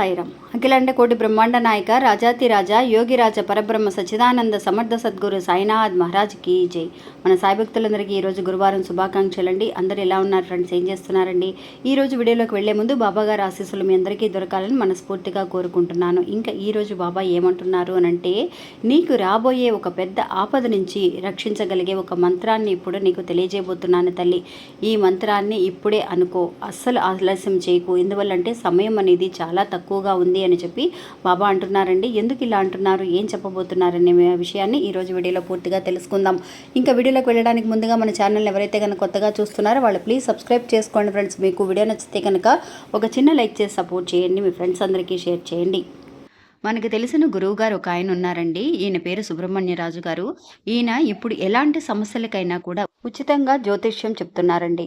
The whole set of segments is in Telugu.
సాయిరామ్ అఖిలాండ కోటి బ్రహ్మాండ నాయక రాజాతిరాజా యోగిరాజ పరబ్రహ్మ సచ్చిదానంద సమర్థ సద్గురు సాయినాథ్ మహారాజ్కి జై. మన సాయభక్తులందరికీ ఈరోజు గురువారం శుభాకాంక్షలు అండి అందరు ఎలా ఉన్నారు ఫ్రెండ్స్? ఏం చేస్తున్నారండి? ఈ రోజు వీడియోలోకి వెళ్ళే ముందు బాబా గారి ఆశీస్సులు మీ అందరికీ దొరకాలని మనస్ఫూర్తిగా కోరుకుంటున్నాను. ఇంకా ఈరోజు బాబా ఏమంటున్నారు అని అంటే నీకు రాబోయే ఒక పెద్ద ఆపద నుంచి రక్షించగలిగే ఒక మంత్రాన్ని ఇప్పుడు నీకు తెలియజేయబోతున్నాను తల్లి. ఈ మంత్రాన్ని ఇప్పుడే అనుకో. అస్సలు ఆలస్యం చేయకు. ఎందువల్లంటే సమయం అనేది చాలా తక్కువగా ఉంది. అని చెప్పి బాబా అంటున్నారండి. ఎందుకు ఇలా అంటున్నారు? ఏం చెప్పబోతున్నారనే విషయాన్ని ఈరోజు వీడియోలో పూర్తిగా తెలుసుకుందాం. ఇంకా వీడియోలోకి వెళ్ళడానికి ముందుగా మన ఛానల్ ఎవరైతే కనుక కొత్తగా చూస్తున్నారో వాళ్ళు ప్లీజ్ సబ్స్క్రైబ్ చేసుకోండి ఫ్రెండ్స్. మీకు వీడియో నచ్చితే కనుక ఒక చిన్న లైక్ చేసి సపోర్ట్ చేయండి. మీ ఫ్రెండ్స్ అందరికీ షేర్ చేయండి. మనకు తెలిసిన గురువు గారు ఒక ఆయన ఉన్నారండి. ఈయన పేరు సుబ్రహ్మణ్యరాజు గారు. ఈయన ఇప్పుడు ఎలాంటి సమస్యలకైనా కూడా ఉచితంగా జ్యోతిష్యం చెప్తున్నారండి.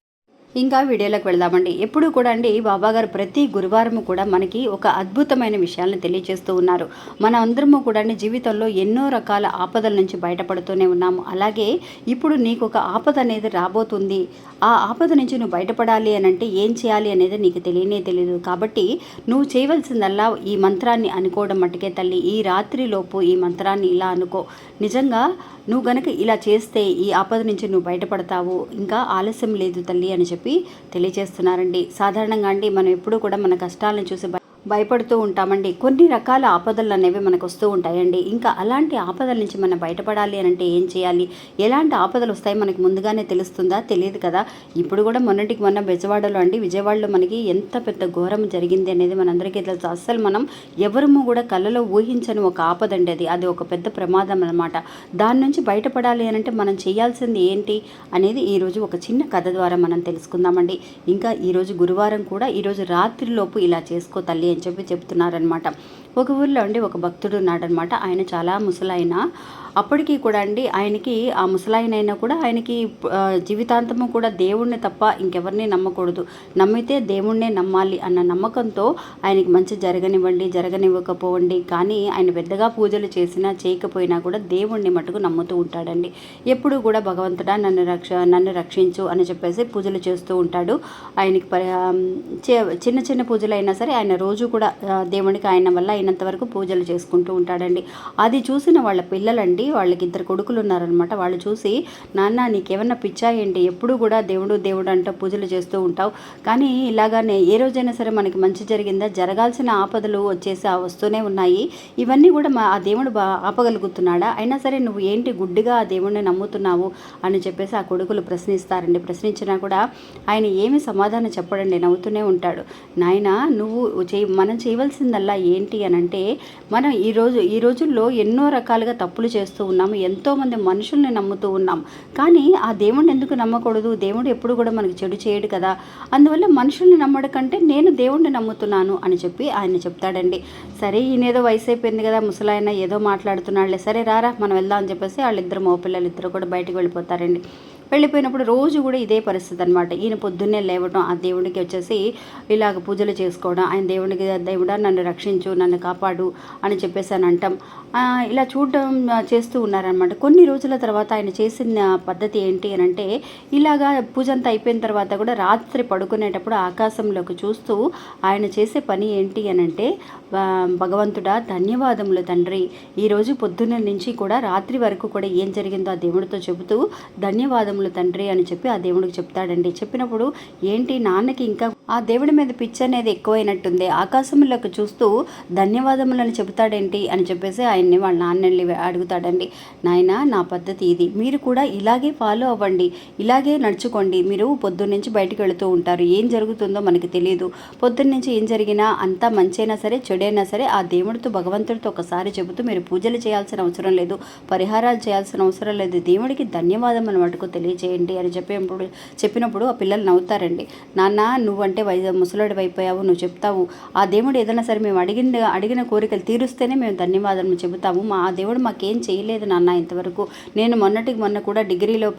ఇంకా వీడియోలోకి వెళ్దామండి. ఎప్పుడు కూడా అండి బాబాగారు ప్రతి గురువారం కూడా మనకి ఒక అద్భుతమైన విషయాలను తెలియజేస్తూ ఉన్నారు. మన అందరము కూడా అండి జీవితంలో ఎన్నో రకాల ఆపదల నుంచి బయటపడుతూనే ఉన్నాము. అలాగే ఇప్పుడు నీకు ఒక ఆపద అనేది రాబోతుంది. ఆ ఆపద నుంచి నువ్వు బయటపడాలి అని అంటే ఏం చేయాలి అనేది నీకు తెలియనే తెలియదు కాబట్టి నువ్వు చేయవలసిందల్లా ఈ మంత్రాన్ని అనుకోవడం మట్టుకే తల్లి. ఈ రాత్రిలోపు ఈ మంత్రాన్ని ఇలా అనుకో. నిజంగా నువ్వు గనక ఇలా చేస్తే ఈ ఆపద నుంచి నువ్వు బయటపడతావు. ఇంకా ఆలస్యం లేదు తల్లి అని చెప్పి తెలియజేస్తున్నారండి. సాధారణంగా అండి మనం ఎప్పుడూ కూడా మన కష్టాలను చూసి భయపడుతూ ఉంటామండి. కొన్ని రకాల ఆపదలు అనేవి మనకు వస్తూ ఉంటాయండి. ఇంకా అలాంటి ఆపదల నుంచి మనం బయటపడాలి అని అంటే ఏం చేయాలి? ఎలాంటి ఆపదలు వస్తాయి? మనకి ముందుగానే తెలుస్తుందా? తెలియదు కదా. ఇప్పుడు కూడా మొన్నటికి మొన్న బెజవాడలో అండి విజయవాడలో మనకి ఎంత పెద్ద ఘోరం జరిగింది అనేది మనందరికీ తెలుసు. అస్సలు మనం ఎవరము కూడా కళ్ళలో ఊహించని ఒక ఆపద అండి అది. అది ఒక పెద్ద ప్రమాదం అనమాట దాని నుంచి బయటపడాలి అని అంటే మనం చేయాల్సింది ఏంటి అనేది ఈరోజు ఒక చిన్న కథ ద్వారా మనం తెలుసుకుందామండి. ఇంకా ఈరోజు గురువారం కూడా ఈరోజు రాత్రిలోపు ఇలా చేసుకో తల్లి అని చెప్పి చెప్తున్నారనమాట ఒక ఊర్లో ఉండి ఒక భక్తుడు ఉన్నాడనమాట ఆయన చాలా ముసలైన అప్పటికీ కూడా అండి ఆయనకి ఆ ముసలాయినైనా కూడా ఆయనకి జీవితాంతము కూడా దేవుణ్ణి తప్ప ఇంకెవరిని నమ్మకూడదు. నమ్మితే దేవుణ్ణే నమ్మాలి అన్న నమ్మకంతో ఆయనకి మంచి జరగనివ్వండి జరగనివ్వకపోవండి. కానీ ఆయన పెద్దగా పూజలు చేసినా చేయకపోయినా కూడా దేవుణ్ణి మటుకు నమ్ముతూ ఉంటాడండి. ఎప్పుడు కూడా భగవంతుడా నన్ను రక్ష నన్ను రక్షించు అని చెప్పేసి పూజలు చేస్తూ ఉంటాడు. ఆయనకి చే- చిన్న చిన్న పూజలు అయినా సరే ఆయన రోజు కూడా దేవునికి ఆయన వల్ల అయినంత వరకు పూజలు చేసుకుంటూ ఉంటాడండి. అది చూసిన వాళ్ళ పిల్లలండి వాళ్ళకి ఇద్దరు కొడుకులు ఉన్నారనమాట వాళ్ళు చూసి నాన్న నీకేమన్నా పిచ్చా ఏంటి? ఎప్పుడు కూడా దేవుడు దేవుడు అంటూ పూజలు చేస్తూ ఉంటావు. కానీ ఇలాగానే ఏ రోజైనా సరే మనకి మంచి జరిగిందా? జరగాల్సిన ఆపదలు వచ్చేసి వస్తూనే ఉన్నాయి. ఇవన్నీ కూడా మా ఆ దేవుడు బా ఆపగలుగుతున్నాడా? అయినా సరే నువ్వు ఏంటి గుడ్డిగా ఆ దేవుడిని నమ్ముతున్నావు? అని చెప్పేసి ఆ కొడుకులు ప్రశ్నిస్తారండి. ప్రశ్నించినా కూడా ఆయన ఏమి సమాధానం చెప్పడండి. నవ్వుతూనే ఉంటాడు. నాయన నువ్వు చేయ మనం చేయవలసిందల్లా ఏంటి? అని అంటే మనం ఈ రోజు ఈ రోజుల్లో ఎన్నో రకాలుగా తప్పులు చేస్తూ ఉన్నాము ఎంతోమంది మనుషుల్ని నమ్ముతూ ఉన్నాం. కానీ ఆ దేవుడిని ఎందుకు నమ్మకూడదు? దేవుడు ఎప్పుడు కూడా మనకి చెడు చేయడు కదా? అందువల్ల మనుషుల్ని నమ్మడం కంటే నేను దేవుణ్ణి నమ్ముతున్నాను అని చెప్పి ఆయన చెప్తాడండి. సరే ఈయన ఏదో వయసు అయిపోయింది కదా ముసలాయన ఏదో మాట్లాడుతున్నాడులే. సరే రారా మనం వెళ్దాం అని చెప్పేసి వాళ్ళిద్దరు మగ పిల్లలు ఇద్దరు కూడా బయటకు వెళ్ళిపోతారండి. వెళ్ళిపోయినప్పుడు రోజు కూడా ఇదే పరిస్థితి అనమాట ఈయన పొద్దున్నే లేవడం ఆ దేవుడికి వచ్చేసి ఇలాగ పూజలు చేసుకోవడం ఆయన దేవుడికి దేవుడా నన్ను రక్షించు నన్ను కాపాడు అని చెప్పేసి అని అంటాం. ఇలా చూడడం చేస్తూ ఉన్నారనమాట కొన్ని రోజుల తర్వాత ఆయన చేసిన పద్ధతి ఏంటి అని అంటే ఇలాగా పూజ అంతా అయిపోయిన తర్వాత కూడా రాత్రి పడుకునేటప్పుడు ఆకాశంలోకి చూస్తూ ఆయన చేసే పని ఏంటి అని అంటే భగవంతుడా ధన్యవాదములు తండ్రి. ఈరోజు పొద్దున్న నుంచి కూడా రాత్రి వరకు కూడా ఏం జరిగిందో ఆ దేవుడితో చెబుతూ ధన్యవాదములు తండ్రి అని చెప్పి ఆ దేవుడికి చెప్తాడండి. చెప్పినప్పుడు ఏంటి నాన్నకి ఇంకా ఆ దేవుడి మీద పిచ్చి అనేది ఎక్కువైనట్టుంది. ఆకాశంలోకి చూస్తూ ధన్యవాదములని చెబుతాడేంటి అని చెప్పేసి ఆయన ఆయన్ని వాళ్ళ నాన్నని అడుగుతాడండి నాయన నా పద్ధతి ఇది. మీరు కూడా ఇలాగే ఫాలో అవ్వండి. ఇలాగే నడుచుకోండి. మీరు పొద్దున్నుంచి బయటికి వెళుతూ ఉంటారు. ఏం జరుగుతుందో మనకి తెలియదు పొద్దున్నుంచి ఏం జరిగినా అంతా మంచైనా సరే చెడైనా సరే ఆ దేవుడితో భగవంతుడితో ఒకసారి చెబుతూ మీరు పూజలు చేయాల్సిన అవసరం లేదు. పరిహారాలు చేయాల్సిన అవసరం లేదు. దేవుడికి ధన్యవాదం అని మటుకు తెలియజేయండి అని చెప్పినప్పుడు చెప్పినప్పుడు ఆ పిల్లలు నవ్వుతారండి. నాన్న నువ్వంటే వై ముసలోడి అయిపోయావు నువ్వు చెప్తావు. ఆ దేవుడు ఏదైనా సరే మేము అడిగిన అడిగిన కోరికలు తీరుస్తేనే మేము ధన్యవాదాలు చెబుతాము. మా ఆ దేవుడు మాకేం చేయలేదు నాన్న ఇంతవరకు. నేను మొన్నటికి మొన్న కూడా డిగ్రీలో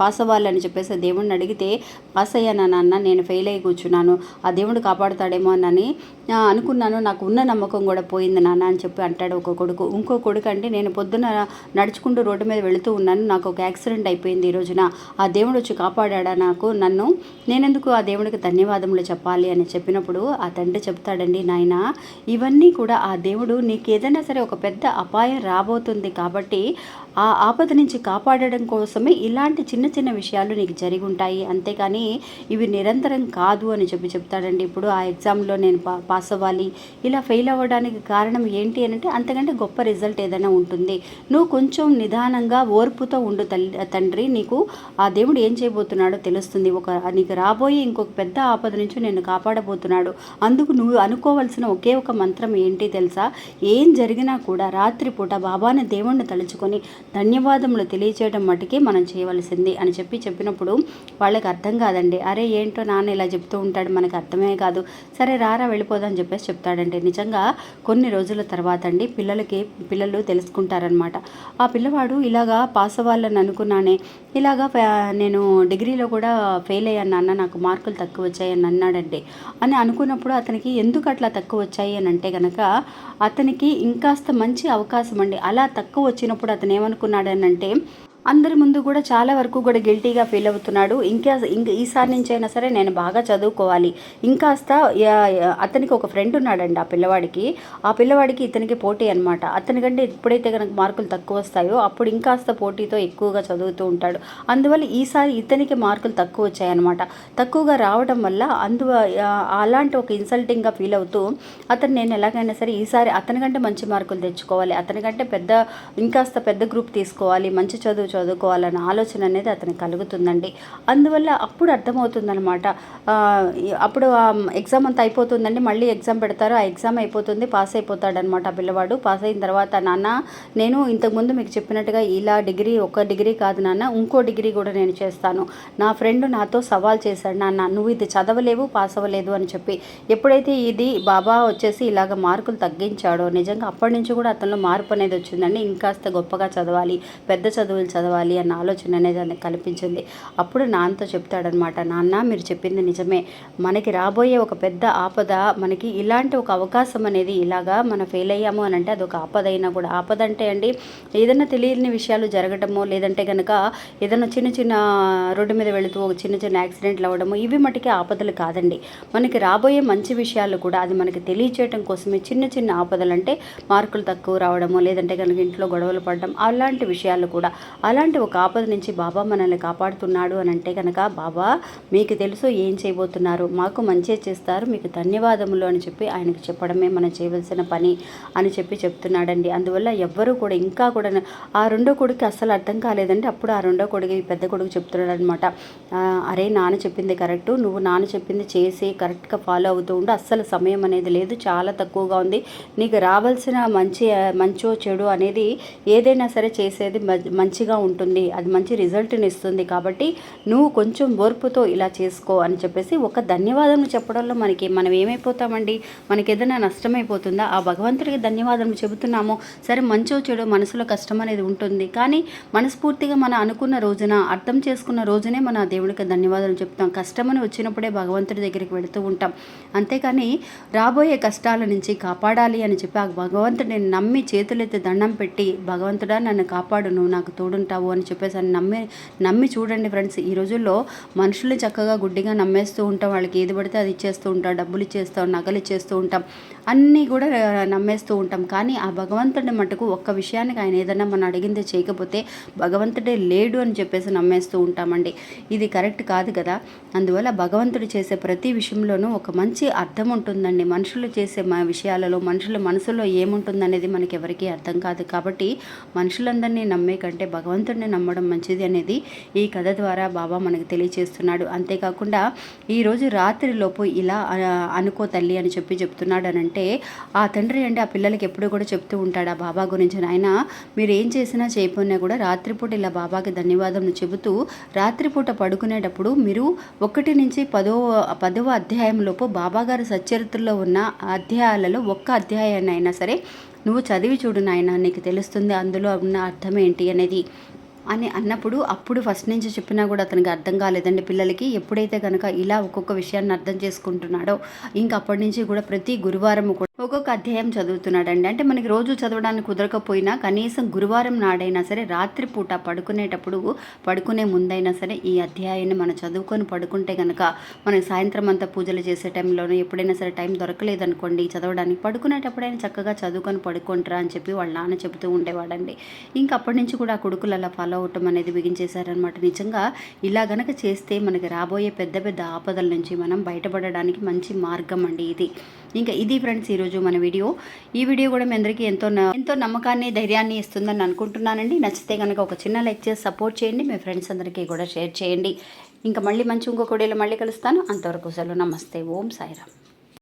పాస్ అవ్వాలని చెప్పేసి దేవుడిని అడిగితే పాస్ అయ్యానా నాన్న నేను ఫెయిల్ అయ్యి కూర్చున్నాను. ఆ దేవుడు కాపాడుతాడేమో అని అనుకున్నాను. నాకు ఉన్న నమ్మకం కూడా పోయింది నాన్న అని చెప్పి అంటాడు ఒక కొడుకు. ఇంకో కొడుకు అంటే నేను పొద్దున నడుచుకుంటూ రోడ్డు మీద వెళుతూ ఉన్నాను. నాకు ఒక యాక్సిడెంట్ అయిపోయింది ఈ రోజున. ఆ దేవుడు వచ్చి కాపాడా నాకు? నన్ను నేనెందుకు ఆ దేవుడికి ధన్యవాదములు చెప్పాలి? అని చెప్పినప్పుడు ఆ తండ్రి చెప్తాడండి నాయన ఇవన్నీ కూడా ఆ దేవుడు నీకు ఏదైనా సరే ఒక పెద్ద అపాయం రాబోతుంది కాబట్టి ఆ ఆపద నుంచి కాపాడడం కోసమే ఇలాంటి చిన్న చిన్న విషయాలు నీకు జరిగి ఉంటాయి. అంతేకాని ఇవి నిరంతరం కాదు అని చెప్పి చెప్తాడండి. ఇప్పుడు ఆ ఎగ్జామ్లో నేను పా పాస్ అవ్వాలి. ఇలా ఫెయిల్ అవ్వడానికి కారణం ఏంటి అని అంటే అంతకంటే గొప్ప రిజల్ట్ ఏదైనా ఉంటుంది. నువ్వు కొంచెం నిదానంగా ఓర్పుతో ఉండు తల్లి తండ్రి. నీకు ఆ దేవుడు ఏం చేయబోతున్నాడో తెలుస్తుంది. ఒక నీకు రాబోయే ఇంకొక పెద్ద ఆపద నుంచి నేను కాపాడబోతున్నాడు. అందుకు నువ్వు అనుకోవాల్సిన ఒకే ఒక మంత్రం ఏంటి తెలుసా? ఏం జరిగినా కూడా రాత్రిపూట బాబాని దేవుణ్ణి తలుచుకొని ధన్యవాదములు తెలియచేయడం మటుకే మనం చేయవలసింది అని చెప్పి చెప్పినప్పుడు వాళ్ళకి అర్థం కాదండి. అరే ఏంటో నాన్న ఇలా చెప్తూ ఉంటాడు మనకు అర్థమే కాదు. సరే రారా వెళ్ళిపోదాం అని చెప్పేసి చెప్తాడండి. నిజంగా కొన్ని రోజుల తర్వాత అండి పిల్లలకి పిల్లలు తెలుసుకుంటారనమాట ఆ పిల్లవాడు ఇలాగా పాస్ అవ్వాలని అనుకున్నానే ఇలాగా నేను డిగ్రీలో కూడా ఫెయిల్ అయ్యాను నాన్న నాకు మార్కులు తక్కువ వచ్చాయని అన్నాడండి. అని అనుకున్నప్పుడు అతనికి ఎందుకు అట్లా తక్కువ వచ్చాయి అని అంటే కనుక అతనికి ఇంకాస్త మంచి అవకాశం అండి. అలా తక్కువ వచ్చినప్పుడు అతను ఏమను ఏమనుకున్నాడనంటే అందరి ముందు కూడా చాలా వరకు కూడా గిల్టీగా ఫీల్ అవుతున్నాడు. ఇంకా ఇంక ఈసారి నుంచి అయినా సరే నేను బాగా చదువుకోవాలి. ఇంకాస్త అతనికి ఒక ఫ్రెండ్ ఉన్నాడండి ఆ పిల్లవాడికి. ఆ పిల్లవాడికి ఇతనికి పోటీ అనమాట అతనికంటే ఎప్పుడైతే కనుక మార్కులు తక్కువ వస్తాయో అప్పుడు ఇంకాస్త పోటీతో ఎక్కువగా చదువుతూ ఉంటాడు. అందువల్ల ఈసారి ఇతనికి మార్కులు తక్కువ వచ్చాయన్నమాట తక్కువగా రావడం వల్ల అందు అలాంటి ఒక ఇన్సల్టింగ్గా ఫీల్ అవుతూ అతను నేను ఎలాగైనా సరే ఈసారి అతనికంటే మంచి మార్కులు తెచ్చుకోవాలి. అతనికంటే పెద్ద ఇంకాస్త పెద్ద గ్రూప్ తీసుకోవాలి. మంచి చదువు చదువుకోవాలన్న ఆలోచన అనేది అతనికి కలుగుతుందండి. అందువల్ల అప్పుడు అర్థమవుతుందనమాట అప్పుడు ఎగ్జామ్ అంతా అయిపోతుందండి. మళ్ళీ ఎగ్జామ్ పెడతారు. ఆ ఎగ్జామ్ అయిపోతుంది. పాస్ అయిపోతాడనమాట ఆ పిల్లవాడు. పాస్ అయిన తర్వాత నాన్న నేను ఇంతకుముందు మీకు చెప్పినట్టుగా ఇలా డిగ్రీ ఒక డిగ్రీ కాదు నాన్న. ఇంకో డిగ్రీ కూడా నేను చేస్తాను. నా ఫ్రెండ్ నాతో సవాల్ చేశాడు. నాన్న నువ్వు ఇది చదవలేవు పాస్ అవ్వలేదు అని చెప్పి. ఎప్పుడైతే ఇది బాబా వచ్చేసి ఇలాగ మార్కులు తగ్గించాడో నిజంగా అప్పటి నుంచి కూడా అతనిలో మార్పు అనేది వచ్చిందండి. ఇంకాస్త గొప్పగా చదవాలి. పెద్ద చదువులు చదవాలి. అన్న ఆలోచన అనేది అతనికి కల్పించింది. అప్పుడు నాన్నతో చెప్తాడనమాట నాన్న మీరు చెప్పింది నిజమే. మనకి రాబోయే ఒక పెద్ద ఆపద మనకి ఇలాంటి ఒక అవకాశం అనేది ఇలాగా మనం ఫెయిల్ అయ్యాము అని అంటే అదొక ఆపద అయినా కూడా. ఆపద అంటే అండి ఏదైనా తెలియని విషయాలు జరగటము లేదంటే కనుక ఏదైనా చిన్న చిన్న రోడ్డు మీద వెళుతూ ఒక చిన్న చిన్న యాక్సిడెంట్లు అవ్వడము ఇవి మటుకే ఆపదలు కాదండి. మనకి రాబోయే మంచి విషయాలు కూడా అది మనకి తెలియచేయటం కోసమే చిన్న చిన్న ఆపదలు అంటే మార్కులు తక్కువ రావడము లేదంటే కనుక ఇంట్లో గొడవలు పడడం అలాంటి విషయాలు కూడా. అలాంటి ఒక ఆపద నుంచి బాబా మనల్ని కాపాడుతున్నాడు అని అంటే కనుక బాబా మీకు తెలుసు ఏం చేయబోతున్నారు. మాకు మంచి చేస్తారు. మీకు ధన్యవాదములు అని చెప్పి ఆయనకు చెప్పడమే మనం చేయవలసిన పని అని చెప్పి చెప్తున్నాడండి. అందువల్ల ఎవ్వరూ కూడా ఇంకా కూడా ఆ రెండో కొడుకు అస్సలు అర్థం కాలేదండి. అప్పుడు ఆ రెండో కొడుకు పెద్ద కొడుకు చెప్తున్నాడు అనమాట అరే నాన్న చెప్పింది కరెక్టు. నువ్వు నాన్న చెప్పింది చేసి కరెక్ట్గా ఫాలో అవుతూ ఉండు. అస్సలు సమయం అనేది లేదు. చాలా తక్కువగా ఉంది. నీకు రావాల్సిన మంచి మంచో చెడు అనేది ఏదైనా సరే చేసేది మ- మంచిగా ఉంటుంది. అది మంచి రిజల్ట్ని ఇస్తుంది. కాబట్టి నువ్వు కొంచెం ఓర్పుతో ఇలా చేసుకో అని చెప్పేసి ఒక ధన్యవాదం చెప్పడంలో మనకి మనం ఏమైపోతామండి? మనకి ఏదైనా నష్టమైపోతుందా? ఆ భగవంతుడికి ధన్యవాదం చెబుతున్నాము. సరే మంచో చెడు మనసులో కష్టం అనేది ఉంటుంది. కానీ మనస్ఫూర్తిగా మనం అనుకున్న రోజున అర్థం చేసుకున్న రోజునే మన దేవుడికి ధన్యవాదాలు చెప్తాం. కష్టమని వచ్చినప్పుడే భగవంతుడి దగ్గరికి వెళుతూ ఉంటాం. అంతేకాని రాబోయే కష్టాల నుంచి కాపాడాలి అని చెప్పి ఆ భగవంతుడిని నమ్మి చేతులెత్తి దండం పెట్టి భగవంతుడా నన్ను కాపాడు. నువ్వు నాకు తోడుంటావు అని చెప్పేసి అని నమ్మి నమ్మి చూడండి ఫ్రెండ్స్. ఈ రోజుల్లో మనుషులు చక్కగా గుడ్డిగా నమ్మేస్తూ ఉంటాం. వాళ్ళకి ఏది పడితే అది ఇచ్చేస్తూ ఉంటాం. డబ్బులు ఇచ్చేస్తాం. నగలు ఇచ్చేస్తూ ఉంటాం. అన్నీ కూడా నమ్మేస్తూ ఉంటాం. కానీ ఆ భగవంతుడి మటుకు ఒక్క విషయానికి ఆయన ఏదైనా మనం అడిగింది చేయకపోతే భగవంతుడే లేడు అని చెప్పేసి నమ్మేస్తూ ఉంటామండి. ఇది కరెక్ట్ కాదు కదా. అందువల్ల భగవంతుడు చేసే ప్రతి విషయంలోనూ ఒక మంచి అర్థం ఉంటుందండి. మనుషులు చేసే మా విషయాలలో మనుషుల మనసులో ఏముంటుందనేది మనకి ఎవరికీ అర్థం కాదు. కాబట్టి మనుషులందరినీ నమ్మే కంటే భగవంతుడిని నమ్మడం మంచిది అనేది ఈ కథ ద్వారా బాబా మనకు తెలియచేస్తున్నాడు. అంతేకాకుండా ఈరోజు రాత్రిలోపు ఇలా అనుకో తల్లి అని చెప్పి చెప్తున్నాడు అని అంటే అంటే ఆ తండ్రి అంటే ఆ పిల్లలకి ఎప్పుడు కూడా చెప్తూ ఉంటాడు ఆ బాబా గురించి. నాయన మీరు ఏం చేసినా చేయకపోయినా కూడా రాత్రిపూట ఇలా బాబాకి ధన్యవాదం చెబుతూ రాత్రిపూట పడుకునేటప్పుడు మీరు ఒకటి నుంచి పదో పదవ అధ్యాయంలోపు బాబాగారు సచ్చరిత్రలో ఉన్న అధ్యాయాలలో ఒక్క అధ్యాయాన్ని అయినా సరే నువ్వు చదివి చూడు నాయన నీకు తెలుస్తుంది అందులో ఉన్న అర్థం ఏంటి అనేది. అని అన్నప్పుడు అప్పుడు ఫస్ట్ నుంచి చెప్పినా కూడా అతనికి అర్థం కాలేదండి. పిల్లలకి ఎప్పుడైతే కనుక ఇలా ఒక్కొక్క విషయాన్ని అర్థం చేసుకుంటున్నాడో ఇంకప్పటి నుంచి కూడా ప్రతి గురువారం కూడా ఒక్కొక్క అధ్యాయం చదువుతున్నాడండి. అంటే మనకి రోజు చదవడానికి కుదరకపోయినా కనీసం గురువారం నాడైనా సరే రాత్రిపూట పడుకునేటప్పుడు పడుకునే ముందైనా సరే ఈ అధ్యాయాన్ని మనం చదువుకొని పడుకుంటే కనుక మనకి సాయంత్రం అంతా పూజలు చేసే టైంలోనూ ఎప్పుడైనా సరే టైం దొరకలేదనుకోండి చదవడానికి పడుకునేటప్పుడైనా చక్కగా చదువుకొని పడుకుంటారా అని చెప్పి వాళ్ళ నాన్న చెబుతూ ఉండేవాడండి. ఇంకప్పటి నుంచి కూడా ఆ కొడుకులు అలా ఫాలో అవటం అనేది బిగించేశారనమాట నిజంగా ఇలా గనక చేస్తే మనకి రాబోయే పెద్ద పెద్ద ఆపదల నుంచి మనం బయటపడడానికి మంచి మార్గం అండి ఇది. ఇంకా ఇది ఫ్రెండ్స్ ఈరోజు మన వీడియో. ఈ వీడియో కూడా మీ అందరికీ ఎంతో న- ఎంతో నమ్మకాన్ని ధైర్యాన్ని ఇస్తుందని అనుకుంటున్నానండి. నచ్చితే కనుక ఒక చిన్న లైక్ చేసి సపోర్ట్ చేయండి. మీ ఫ్రెండ్స్ అందరికీ కూడా షేర్ చేయండి. ఇంకా మళ్ళీ మంచి ఇంకొక వీడియోలో మళ్ళీ కలుస్తాను. అంతవరకు సెలవు. నమస్తే. ఓం సాయిరామ్.